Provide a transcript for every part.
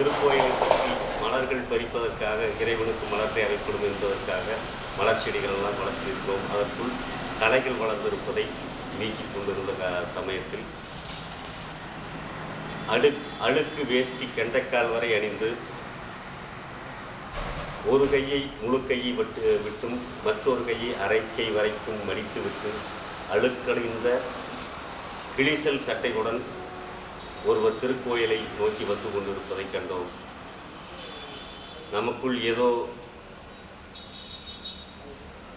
திருக்கோயிலை சுற்றி மலர்கள் பறிப்பதற்காக இறைவனுக்கு மலர் தேவைப்படும் என்பதற்காக மலர் செடிகள் எல்லாம் வளர்த்திருக்கிறோம். அதற்குள் களைகள் வளர்ந்திருப்பதை நீக்கி கொண்டிருந்த சமயத்தில் அடு அழுக்கு வேஷ்டி கெண்டைக்கால் வரை அணிந்து ஒரு கையை முழு கையை விட்டு விட்டும் மற்றொரு கையை அரைக்கை வரைக்கும் மடித்து விட்டு அழுக்கடைந்த கிளிசல் சட்டையுடன் ஒருவர் திருக்கோயிலை நோக்கி வந்து கொண்டிருப்பதைக் கண்டோம். நமக்குள் ஏதோ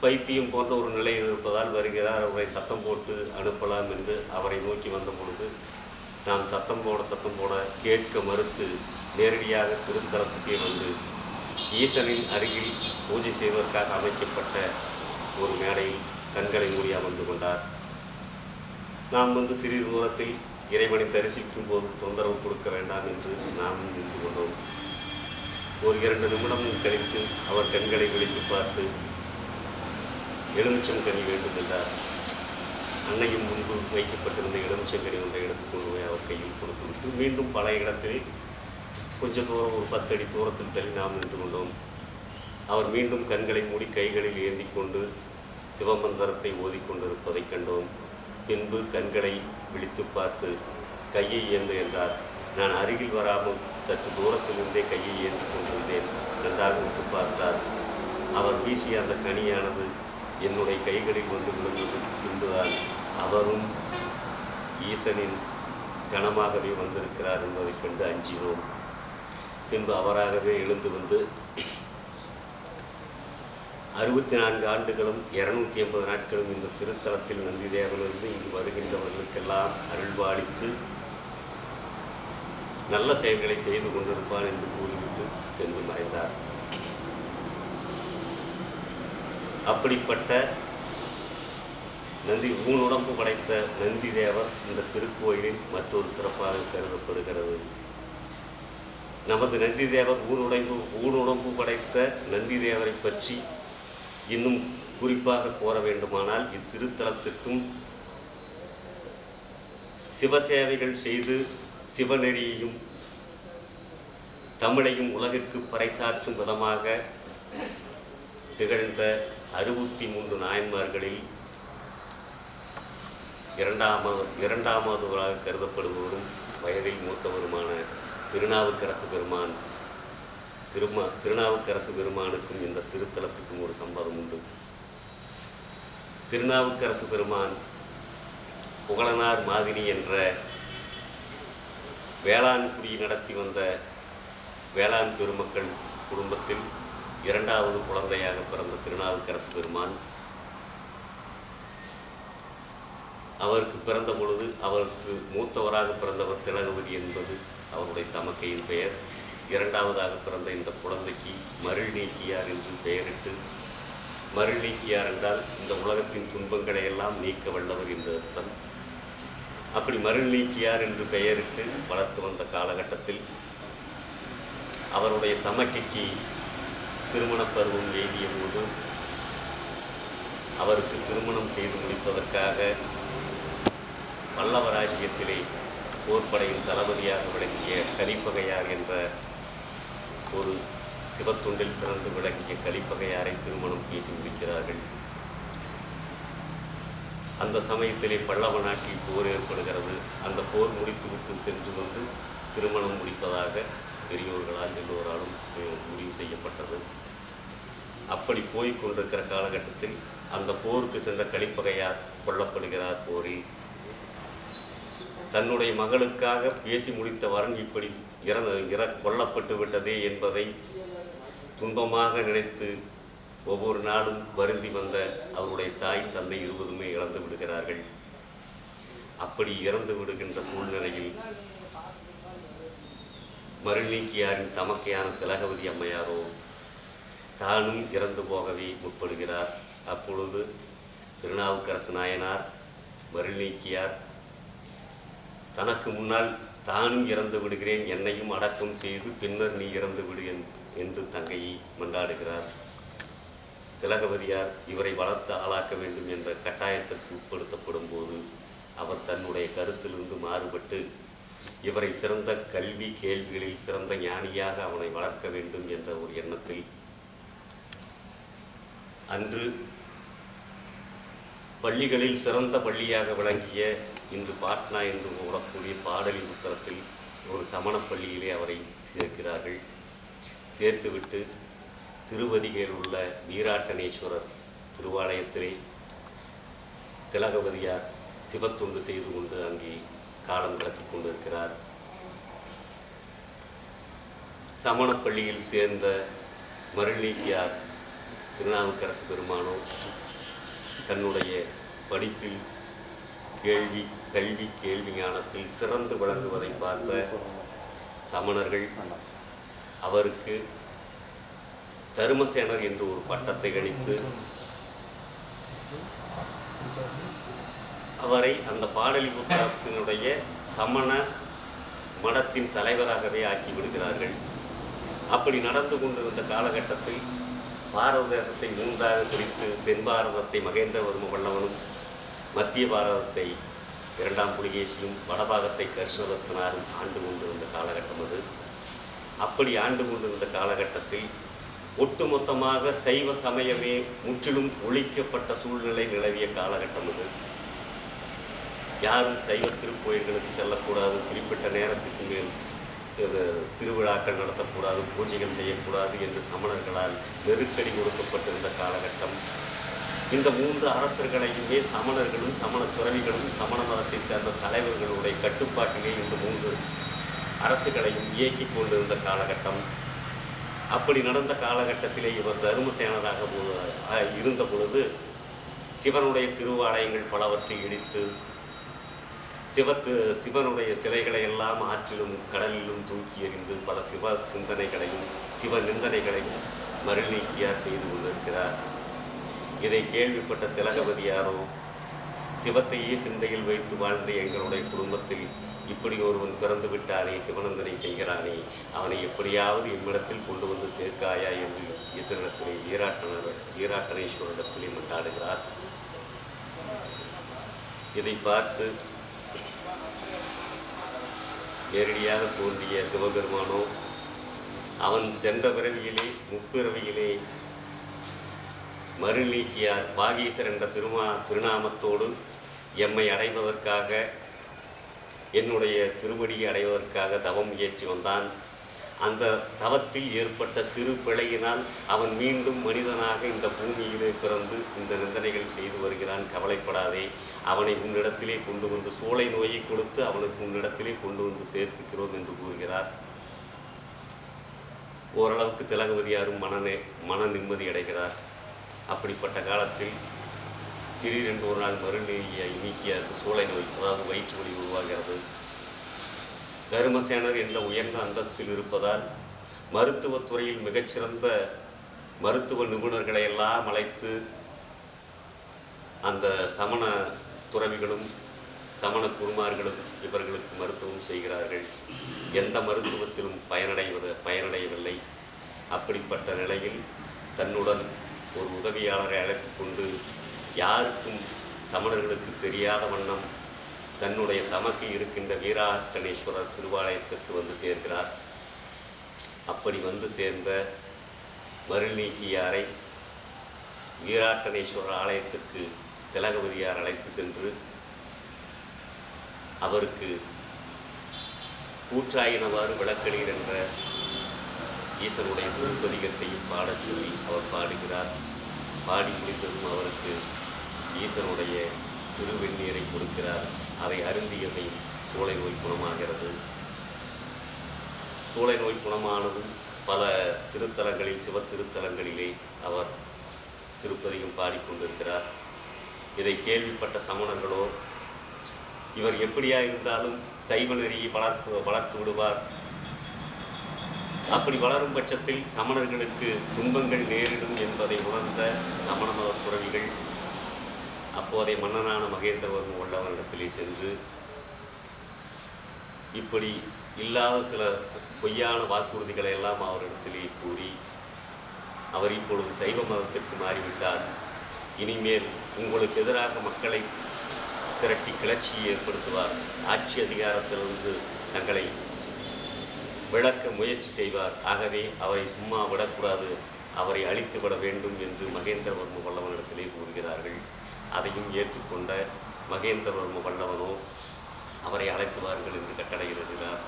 பைத்தியம் போன்ற ஒரு நிலை இருப்பதால் வருகிறார். அவரை சத்தம் போட்டு அனுப்பலாம் என்று அவரை நோக்கி வந்த பொழுது நாம் சத்தம் போட சத்தம் போட கேட்க மறுத்து நேரடியாக திருத்தலத்துக்கே வந்து ஈசனின் அருகில் பூஜை செய்வதற்காக அமைக்கப்பட்ட ஒரு மேடையில் கண்களை மூடி அமர்ந்து கொண்டார். நாம் வந்து சிறிது தூரத்தில் இறைவனை தரிசிக்கும் போது தொந்தரவு கொடுக்க வேண்டாம் என்று நாம் நின்று கொண்டோம். ஒரு இரண்டு நிமிடமும் கழித்து அவர் கண்களை விழித்து பார்த்து எலுமிச்சம் கனி வேண்டும் என்றார். அன்னையும் முன்பு வைக்கப்பட்டிருந்த எலுமிச்சங்கனி ஒன்றை எடுத்துக்கொண்டு போய் அவர் கையில் கொடுத்துவிட்டு மீண்டும் பல இடத்திலே கொஞ்ச தூரம் ஒரு பத்தடி தூரத்தில் தள்ளி நாம் நின்று கொண்டோம். அவர் மீண்டும் கண்களை மூடி கைகளில் ஏந்தி கொண்டு சிவமந்திரத்தை ஓதிக்கொண்டிருப்பதைக் கண்டோம். பின்பு கண்களை விழித்து பார்த்து கையை ஏந்து என்றார். நான் அருகில் வராமல் சற்று தூரத்திலிருந்தே கையை ஏந்தி கொண்டிருந்தேன் நன்றாக உற்று பார்த்தார். அவர் வீசிய அந்த கனியானது என்னுடைய கைகளில் வந்து விழுந்தது. பின்புதான் அவரும் ஈசனின் கனமாகவே வந்திருக்கிறார் என்பதைக் கண்டு அஞ்சினோம். பின்பு அவராகவே எழுந்து வந்து அறுபத்தி நான்கு ஆண்டுகளும் இருநூத்தி எண்பது நாட்களும் இந்த திருத்தலத்தில் நந்திதேவனிருந்து இங்கு வருகின்றவர்களுக்கெல்லாம் அருள்பாலித்து நல்ல செயல்களை செய்து கொண்டிருப்பான் என்று கூறிவிட்டு சென்று மறைந்தார் அப்படிப்பட்ட நந்தி ஊனுடம்பு படைத்த நந்தி தேவர் இந்த திருக்கோயிலின் மற்றொரு சிறப்பாக கருதப்படுகிறது. நமது நந்தி தேவர் ஊனுடைம்பு ஊனுடம்பு படைத்த நந்தி தேவரை பற்றி இன்னும் குறிப்பாக கூற வேண்டுமானால் இத்திருத்தலத்துக்கும் சிவசேவைகள் செய்து சிவநெறியையும் தமிழையும் உலகிற்கு பறைசாற்றும் விதமாக திகழ்ந்த அறுபத்தி மூன்று நாயன்மார்களில் இரண்டாமது இரண்டாமதுவராக கருதப்படுபவரும் வயதில் மூத்தவருமான திருநாவுக்கரசு பெருமான் திரும திருநாவுக்கரசு பெருமானுக்கும் இந்த திருத்தலத்துக்கும் ஒரு சம்பவம் உண்டு. திருநாவுக்கரசு பெருமான் புகழனார் மாதினி என்ற வேளாண் குடி நடத்தி வந்த வேளாண் பெருமக்கள் குடும்பத்தில் இரண்டாவது குழந்தையாக பிறந்த திருநாவுக்கரசு பெருமான். அவருக்கு பிறந்த பொழுது அவருக்கு மூத்தவராக பிறந்தவர் திலகவதி என்பது அவருடைய தமக்கையின் பெயர். இரண்டாவதாக பிறந்த இந்த குழந்தைக்கு மருள் நீக்கியார் என்று பெயரிட்டு மருள் நீக்கியார் என்றால் இந்த உலகத்தின் துன்பங்களை எல்லாம் நீக்க வல்லவர் என்று அர்த்தம். அப்படி மருள் நீக்கியார் என்று பெயரிட்டு வளர்த்து வந்த காலகட்டத்தில் அவருடைய தமக்கைக்கு திருமணப் பருவம் எய்திய போது அவருக்கு திருமணம் செய்து முடிப்பதற்காக பல்லவராஜ்யத்திலே போர்ப்படையின் தளபதியாக விளங்கிய கலிப்பகையார் என்ற ஒரு சிவத்துண்டில் சிறந்து விளங்கிய கலிப்பகையாரை திருமணம் பேசி முடிக்கிறார்கள். அந்த சமயத்திலே பல்லவ நாட்டில் போர் ஏற்படுகிறது. அந்த போர் முடித்துவிட்டு சென்று வந்து திருமணம் முடிப்பதாக பெரியோர்களால் எல்லோராலும் முடிவு செய்யப்பட்டது. அப்படி போய் கொண்டிருக்கிற காலகட்டத்தில் அந்த போருக்கு சென்ற கலிப்பகையார் கொல்லப்படுகிறார் போரில். தன்னுடைய மகளுக்காக பேசி முடித்த வரன் இப்படி இறந்த இற கொல்லப்பட்டு விட்டதே என்பதை துன்பமாக நினைத்து ஒவ்வொரு நாளும் வருந்தி வந்த அவருடைய தாய் தந்தை இருவதுமே இழந்து விடுகிறார்கள். அப்படி இறந்து விடுகின்ற சூழ்நிலையில் மருநீக்கியாரின் தமக்கையான திலகவதி அம்மையாரோ தானும் இறந்து போகவே முற்படுகிறார். அப்பொழுது திருநாவுக்கரசு நாயனார் மருநீக்கியார் தனக்கு முன்னால் தானும் இறந்து விடுகிறேன் என்னையும் அடக்கம் செய்து பின்னர் நீ இறந்து விடு என்று தங்கையை மன்றாடுகிறார். திலகவதியார் இவரை வளர்த்து ஆளாக்க வேண்டும் என்ற கட்டாயத்திற்கு உட்படுத்தப்படும் போது அவர் தன்னுடைய கருத்திலிருந்து மாறுபட்டு இவரை சிறந்த கல்வி கேள்விகளில் சிறந்த ஞானியாக அவனை வளர்க்க வேண்டும் என்ற ஒரு எண்ணத்தில் அன்று பள்ளிகளில் சிறந்த பள்ளியாக விளங்கிய இன்று பாட்னா என்று கூறக்கூடிய உத்தரத்தில் ஒரு சமண பள்ளியிலே அவரை சேர்க்கிறார்கள். சேர்த்துவிட்டு திருவதிகையில் உள்ள வீராட்டனேஸ்வரர் திருவாலயத்திலே திலகவதியார் சிவத்தொண்டு செய்து கொண்டு அங்கே காலம் கடத்தி கொண்டிருக்கிறார். சமணப் பள்ளியில் சேர்ந்த மருள்நீக்கியார் திருநாவுக்கரசு பெருமானோ தன்னுடைய படிப்பில் கேள்வி கல்வி கேள்வி ஞானத்தில் சிறந்து விளங்குவதை பார்த்த சமணர்கள் அவருக்கு தருமசேனர் என்று ஒரு பட்டத்தை அளித்து அவரை அந்த பாடலி புத்தகத்தினுடைய சமண மடத்தின் தலைவராகவே ஆக்கி விடுகிறார்கள். அப்படி நடந்து கொண்டிருந்த காலகட்டத்தில் பாரத தேசத்தை மூன்றாக பிரித்து தென் பாரதத்தை மகேந்திரவர்ம வல்லவனும் மத்திய பாரதத்தை இரண்டாம் புலிகேசியும் வடபாகத்தை கரிசோலத்தினாரும் ஆண்டு கொண்டிருந்த காலகட்டம் அது. அப்படி ஆண்டு கொண்டிருந்த காலகட்டத்தில் ஒட்டுமொத்தமாக சைவ சமயமே முற்றிலும் ஒழிக்கப்பட்ட சூழ்நிலை நிலவிய காலகட்டம் அது. யாரும் சைவ திருக்கோயில்களுக்கு செல்லக்கூடாது குறிப்பிட்ட நேரத்துக்கு மேல் இது திருவிழாக்கள் நடத்தக்கூடாது பூஜைகள் செய்யக்கூடாது என்று சமணர்களால் நெருக்கடி கொடுக்கப்பட்டிருந்த காலகட்டம். இந்த மூன்று அரசர்களையுமே சமணர்களும் சமண துறவிகளும் சமண மதத்தை சேர்ந்த தலைவர்களுடைய கட்டுப்பாட்டிலே இந்த மூன்று அரசுகளையும் இயக்கி கொண்டிருந்த காலகட்டம். அப்படி நடந்த காலகட்டத்திலே இவர் தருமசேனராக இருந்த பொழுது சிவனுடைய திருவாலயங்கள் பலவற்றை இடித்து சிவத்து சிவனுடைய சிலைகளை எல்லாம் ஆற்றிலும் கடலிலும் தூக்கி எறிந்து பல சிவ சிந்தனைகளையும் சிவ நிந்தனைகளையும் மறுநீக்கியார் செய்து கொண்டிருக்கிறார். இதை கேள்விப்பட்ட திலகபதியாரோ சிவத்தையே சிந்தையில் வைத்து வாழ்ந்த எங்களுடைய குடும்பத்தில் இப்படி ஒருவன் பிறந்து விட்டானே சிவனந்தனை செய்கிறானே அவனை எப்படியாவது எம்மிடத்தில் கொண்டு வந்து சேர்க்காயா என்று ஈஸ்வரத்திலே வீராட்டனர் வீராட்டனேஸ்வரிடத்திலே மன்றாடுகிறார் இதை பார்த்து நேரடியாக தோன்றிய சிவபெருமானோ அவன் சென்ற பிறவியிலே முப்பிறவியிலே மறுநீக்கியார் பாகீசர் என்ற திருமா திருநாமத்தோடு எம்மை அடைவதற்காக என்னுடைய திருவடியை அடைவதற்காக தவம் இயற்றி வந்தான். அந்த தவத்தில் ஏற்பட்ட சிறு பிழையினால் அவன் மீண்டும் மனிதனாக இந்த பூமியிலே பிறந்து இந்த நிந்தனைகள் செய்து வருகிறான். கவலைப்படாதே. அவனை உன்னிடத்திலே கொண்டு வந்து சோலை நோயை கொடுத்து அவனுக்கு உன்னிடத்திலே கொண்டு வந்து சேர்ப்பிக்கிறோம் என்று கூறுகிறார். ஓரளவுக்கு திலகவதியாரும் மனநே மன நிம்மதி அடைகிறார். அப்படிப்பட்ட காலத்தில் திடீரென்று ஒரு நாள் மறுநீயை நீக்கியாருக்கு சூளை நோய் அதாவது வயிற்று வலி உருவாகிறது. தருமசேனர் என்ற உயர்ந்த அந்தஸ்தில் இருப்பதால் மருத்துவத்துறையில் மிகச்சிறந்த மருத்துவ நிபுணர்களை எல்லாம் அழைத்து அந்த சமண துறவிகளும் சமண குருமார்களும் இவர்களுக்கு மருத்துவம் செய்கிறார்கள். எந்த மருத்துவத்திலும் பயனடைவது பயனடையவில்லை. அப்படிப்பட்ட நிலையில் தன்னுடன் ஒரு உதவியாளரை அழைத்து கொண்டு யாருக்கும் சமணர்களுக்கு தெரியாத வண்ணம் தன்னுடைய தமக்கு இருக்கின்ற வீராட்டனேஸ்வரர் திருவாலயத்திற்கு வந்து சேர்க்கிறார். அப்படி வந்து சேர்ந்த மருநீக்கியாரை வீராட்டனேஸ்வரர் ஆலயத்திற்கு திலகவதியார் அழைத்து சென்று அவருக்கு கூற்றாயினவாறு விளக்கலீர் என்ற ஈசனுடைய திருப்பதிகத்தையும் பாட சொல்லி அவர் பாடுகிறார். பாடி முடித்ததும் அவருக்கு ஈசனுடைய திருவெண்ணீரை கொடுக்கிறார். அதை அருந்தியதையும் சூளை நோய் குணமாகிறது. சூளை நோய் குணமானதும் பல திருத்தலங்களில் சிவ திருத்தலங்களிலே அவர் திருப்பதியும் பாடிக்கொண்டிருக்கிறார் இதை கேள்விப்பட்ட சமணர்களோ இவர் எப்படியா இருந்தாலும் சைவ நெறியை வளர்ப்பு வளர்த்து விடுவார். அப்படி வளரும் பட்சத்தில் சமணர்களுக்கு துன்பங்கள் நேரிடும் என்பதை உணர்ந்த சமண மத துறவிகள் அப்போதைய மன்னனான மகேந்திரவர்ம உள்ளவரிடத்திலே சென்று இப்படி இல்லாத சில பொய்யான வாக்குறுதிகளை எல்லாம் அவரிடத்திலே கூறி அவர் இப்பொழுது சைவ மதத்திற்கு மாறிவிட்டார். இனிமேல் உங்களுக்கு எதிராக மக்களை திரட்டி கிளர்ச்சியை ஏற்படுத்துவார். ஆட்சி அதிகாரத்திலிருந்து தங்களை விளக்க முயற்சி செய்வார். ஆகவே அவரை சும்மா விடக்கூடாது. அவரை அழித்து விட வேண்டும் என்று மகேந்திரவர்ம வல்லவனிடத்திலே கூறுகிறார்கள். அதையும் ஏற்றுக்கொண்ட மகேந்திரவர்ம வல்லவனோ அவரை அழைத்து வாருங்கள் என்று கட்டளையிடுகிறார்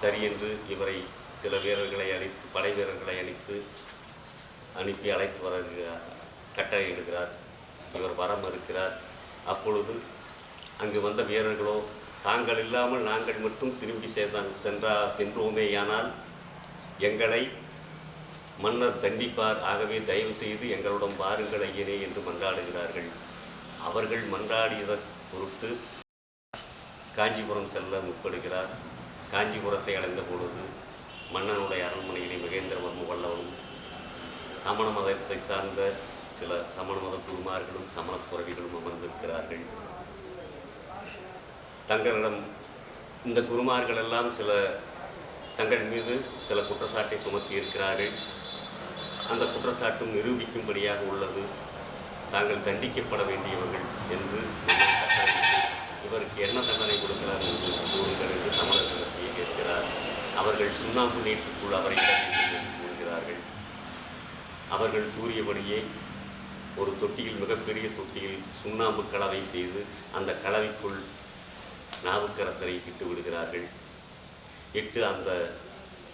சரி என்று இவரை சில வீரர்களை அழைத்து படை வீரர்களை அழைத்து அனுப்பி அழைத்து வர கட்டளையிடுகிறார். இவர் வர மறுக்கிறார். அப்பொழுது அங்கு வந்த வீரர்களோ தாங்கள் இல்லாமல் நாங்கள் மட்டும் திரும்பி சேர்ந்தான் சென்றா சென்றோமேயானால் எங்களை மன்னர் தண்டிப்பார். ஆகவே தயவு செய்து எங்களுடன் வாருங்கள் ஐயனே என்று மன்றாடுகிறார்கள். அவர்கள் மன்றாடியதை பொருட்டு காஞ்சிபுரம் செல்ல முற்படுகிறார். காஞ்சிபுரத்தை அடைந்த பொழுது மன்னனுடைய அரண்மனையிலே மகேந்திரவர்ம வல்லவனும் சமண மதத்தை சார்ந்த சில சமண மத குருமார்களும் சமண துறவிகளும் அமர்ந்திருக்கிறார்கள். தங்களிடம் இந்த குருமார்கள் எல்லாம் சில தங்கள் மீது சில குற்றச்சாட்டை சுமத்தி இருக்கிறார்கள். அந்த குற்றச்சாட்டும் நிரூபிக்கும்படியாக உள்ளது. தாங்கள் தண்டிக்கப்பட வேண்டியவர்கள் என்று இவருக்கு என்ன தண்டனை கொடுக்கிறார் என்று கூறுங்கள் என்று சமணர்களிடத்தையே கேட்கிறார். அவர்கள் சுண்ணாம்பு நீட்டுக்குள் அவரை கூறுகிறார்கள். அவர்கள் கூறியபடியே ஒரு தொட்டியில் மிகப்பெரிய தொட்டியில் சுண்ணாம்பு கலவை செய்து அந்த கலவைக்குள் நாவுக்கரசரை விட்டு விடுகிறார்கள். இட்டு அந்த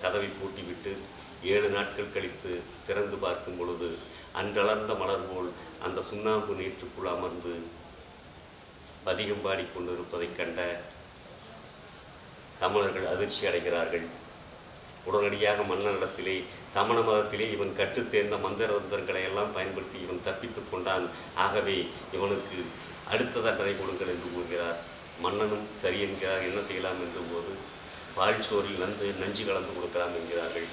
கதவை பூட்டிவிட்டு ஏழு நாட்கள் கழித்து திறந்து பார்க்கும் பொழுது அன்றளர்ந்த மலர் போல் அந்த சுண்ணாம்பு நீற்றுக்குள் அமர்ந்து பதிகம் பாடிக்கொண்டிருப்பதைக் கண்ட சமணர்கள் அதிர்ச்சி அடைகிறார்கள். உடனடியாக மன்னனிடத்திலே சமண மதத்திலே இவன் கற்றுத் தேர்ந்த மந்திர எல்லாம் பயன்படுத்தி இவன் தப்பித்துக் கொண்டான். ஆகவே இவனுக்கு அடுத்த தண்டனை கொடுங்கள் என்று கூறுகிறார். மன்னனும் சரி என்கிறார் என்ன செய்யலாம் என்ற போது பால் சோறில் நந்து நஞ்சு கலந்து கொடுக்கலாம் என்கிறார்கள்.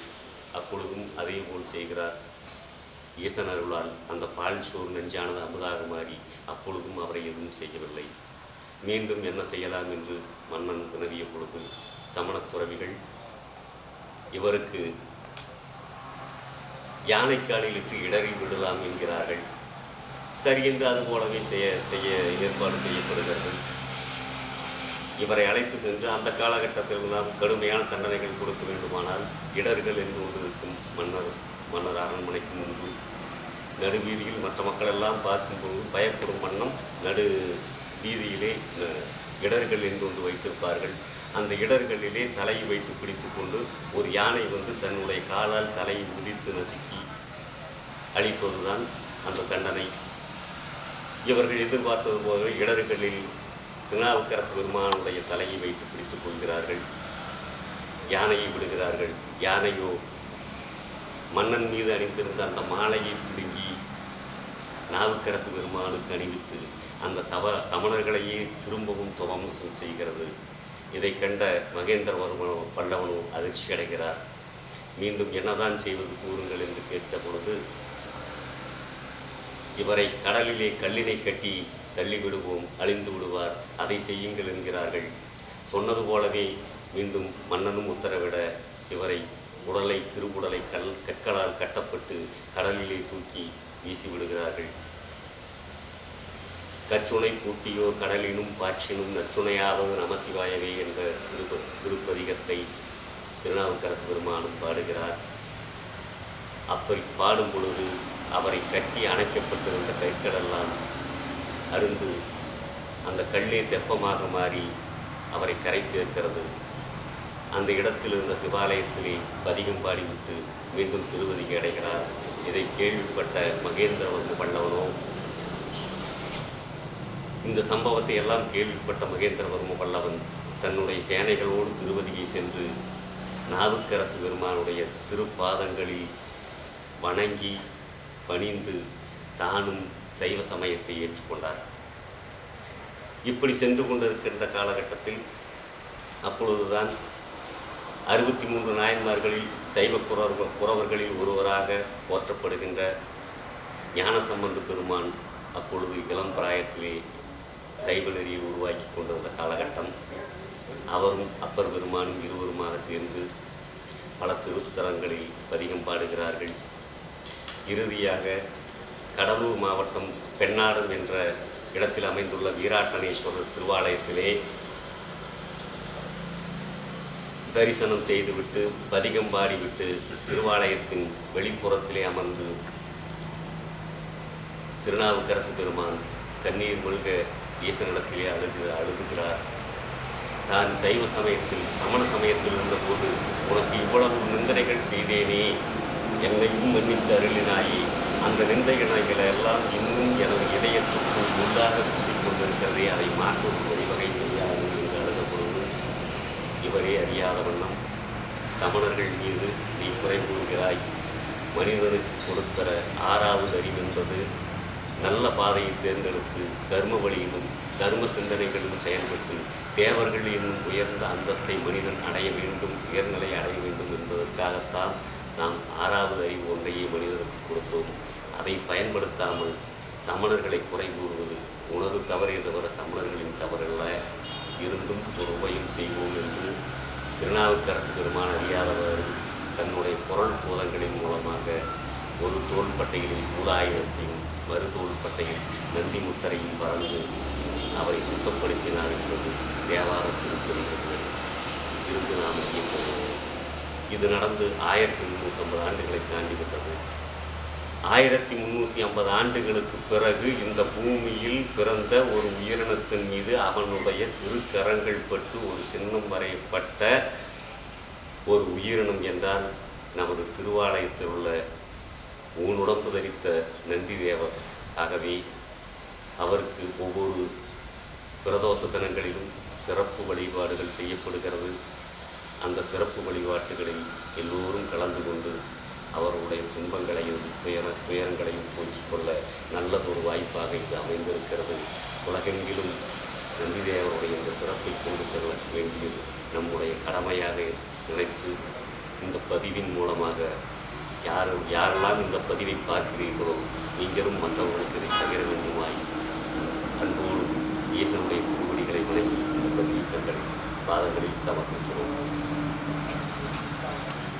அப்பொழுதும் அதே போல் செய்கிறார். ஈசன் அருளால் அந்த பால் சோறு நஞ்சானது அமுதாக மாறி அப்பொழுதும் அவரை எதுவும் செய்யவில்லை. மீண்டும் என்ன செய்யலாம் என்று மன்னன் வினவிய பொழுது சமணத் துறவிகள் இவருக்கு யானைக்காலில் இட்டு இடறி விடலாம் என்கிறார்கள். சரி என்று அது போலவே செய்ய செய்ய ஏற்பாடு செய்யப்படுகிறது. இவரை அழைத்து சென்று அந்த காலகட்டத்தில் நாம் கடுமையான தண்டனைகள் கொடுக்க வேண்டுமானால் இடர்கள் என்று ஒன்று இருக்கும் மன்னர் மன்னர் அரண்மனைக்கு முன்பு நடுவீதியில் மற்ற மக்களெல்லாம் பார்க்கும்பொழுது பயப்படும் வண்ணம் நடு வீதியிலே இடர்கள் என்று ஒன்று வைத்திருப்பார்கள். அந்த இடர்களிலே தலையை வைத்து பிடித்துக்கொண்டு ஒரு யானை வந்து தன்னுடைய காலால் தலையை மிதித்து நசுக்கி அழிப்பதுதான் அந்த தண்டனை. இவர்கள் எதிர்பார்த்தது போலவே இடர்களில் திருநாவுக்கரசு பெருமானுடைய தலையை வைத்து பிடித்துக் கொள்கிறார்கள். யானையை விடுகிறார்கள். யானையோ மன்னன் மீது அணிந்திருந்த அந்த மாலையை பிடுங்கி நாவுக்கரசு பெருமானுக்கு அணிவித்து அந்த சவ சமணர்களையே திரும்பவும் துவம்சம் செய்கிறது. இதை கண்ட மகேந்திரவர்மனோ பல்லவனோ அதிர்ச்சி அடைகிறார் மீண்டும் என்னதான் செய்வது கூறுங்கள் என்று கேட்ட பொழுது இவரை கடலிலே கல்லினை கட்டி தள்ளிவிடுவோம் அழிந்து விடுவார் அதை செய்யுங்கள் என்கிறார்கள். சொன்னது போலவே மீண்டும் மன்னனும் உத்தரவிட இவரை உடலை திருவுடலை கல் கற்களால் கட்டப்பட்டு கடலிலே தூக்கி வீசி விடுகிறார்கள் கச்சுனை பூட்டியோ கடலினும் பாட்சினும் நச்சுணையாவது நமசிவாயவே என்ற திருப்ப திருப்பதிகத்தை திருநாவுக்கரசு பெருமானும் பாடுகிறார். அப்படி பாடும் பொழுது அவரை கட்டி அணைக்கப்பட்டிருந்த கைக்கடெல்லாம் அருந்து அந்த கல்லே தெப்பமாக மாறி அவரை கரை சேர்க்கிறது. அந்த இடத்தில் இருந்த சிவாலயத்திலே பதிகம் பாடிவிட்டு மீண்டும் திருவதிக்கு அடைகிறார். இதை கேள்விப்பட்ட மகேந்திரவர்ம பல்லவனோ இந்த சம்பவத்தை எல்லாம் கேள்விப்பட்ட மகேந்திரவர்ம பல்லவன் தன்னுடைய சேனைகளோடு திருவதியை சென்று நாவுக்கரசு பெருமானுடைய திருப்பாதங்களில் வணங்கி பணிந்து தானும் சைவ சமயத்தை ஏற்றுக்கொண்டார். இப்படி சென்று கொண்டிருக்கின்ற காலகட்டத்தில் அப்பொழுதுதான் அறுபத்தி மூன்று நாயன்மார்களில் சைவ குறவர் குறவர்களில் ஒருவராக போற்றப்படுகின்ற ஞானசம்பந்த பெருமான் அப்பொழுது இளம் பிராயத்திலே சைவ நெறியை உருவாக்கி கொண்டிருந்த காலகட்டம். அவரும் அப்பர் பெருமானும் இருவருமாக சேர்ந்து பல திருத்தலங்களில் பதிகம் பாடுகிறார்கள். இறுதியாக கடலூர் மாவட்டம் பெண்ணாடம் என்ற இடத்தில் அமைந்துள்ள வீராட்டனேஸ்வரர் திருவாலயத்திலே தரிசனம் செய்துவிட்டு பதிகம் பாடிவிட்டு திருவாலயத்தின் வெளிப்புறத்திலே அமர்ந்து திருநாவுக்கரசு பெருமான் தண்ணீர் மல்க ஈசனிடத்திலே அழுது அழுதுகிறார். தான் சைவ சமயத்தில் சமண சமயத்தில் இருந்தபோது உனக்கு இவ்வளவு நிந்தனைகள் செய்தேனே என்னையும் மன்னித்து அருளினாயே அந்த நிந்தைகளை எல்லாம் இன்னும் எனது இதயத்துக்குள் உண்டாக குத்திக் கொண்டிருக்கிறதே அதை மாற்றும் வழிவகை செய்யாது என்று அழுத பொழுது இவரே அறியாத வண்ணம். சமணர்கள் மீது நீ குறை கூறுகிறாய். மனிதனுக்கு கொடுத்தர ஆறாவது அறிவென்பது நல்ல பாதையை தேர்ந்தெடுத்து தர்ம வழியிலும் தர்ம சிந்தனைகளிலும் செயல்பட்டு தேவர்கள் என்னும் உயர்ந்த அந்தஸ்தை மனிதன் அடைய வேண்டும் உயர்நிலை அடைய வேண்டும் என்பதற்காகத்தான் நாம் ஆறாவது அறிவு ஒன்றையே மனிதனுக்கு கொடுத்தோம். அதை பயன்படுத்தாமல் சமணர்களை குறை கூறுவது உனது தவறே தவிர சமணர்களின் தவறல்ல. இருந்தும் ஒரு உபயம் செய்வோம் என்று திருநாவுக்கரசு பெருமான் அறியாதவர் தன்னுடைய குரல் போதங்களின் மூலமாக ஒரு தோள்பட்டையில் பட்டையில் சூலாயுதத்தையும் மறுதோள் பட்டையில் நந்தி முத்தரையும் பறந்து அவரை சுத்தப்படுத்தினார் என்பது தேவாரத்தில் தெரிகிறது. இருந்து நாம் அறியப்படுவோம் இது நடந்து ஆயிரத்தி முந்நூற்றம்பது ஆண்டுகளை தாண்டி விட்டது. ஆயிரத்தி முந்நூற்றி ஐம்பது ஆண்டுகளுக்கு பிறகு இந்த பூமியில் பிறந்த ஒரு உயிரினத்தின் மீது அவனுடைய திருக்கரங்கள் பட்டு ஒரு சின்னம் வரையப்பட்ட ஒரு உயிரினம் என்றால் நமது திருவாலயத்தில் உள்ள ஊனுடம்பு தரித்த நந்தி தேவர். ஆகவே அவருக்கு ஒவ்வொரு பிரதோஷ தினங்களிலும் சிறப்பு வழிபாடுகள் செய்யப்படுகிறது. அந்த சிறப்பு வழிபாட்டுகளில் எல்லோரும் கலந்து கொண்டு அவருடைய துன்பங்களையும் துயர துயரங்களையும் போக்கிக் கொள்ள நல்லதொரு வாய்ப்பாக இது அமைந்திருக்கிறது. உலகெங்கிலும் சந்திதேவருடைய இந்த சிறப்பை கொண்டு செல்ல வேண்டியது நம்முடைய கடமையாக நினைத்து இந்த பதிவின் மூலமாக. யார் யாரெல்லாம் இந்த பதிவை பார்க்கிறீர்களோ நீங்களும் மற்றவர்களுக்கு இதை பகிர வேண்டுமாய் அன்போடு ஈசனுடைய திருவடிகளை வணங்கி இந்த பதிவை தங்களை பாதங்களில் சமர்ப்பிக்கிறோம்.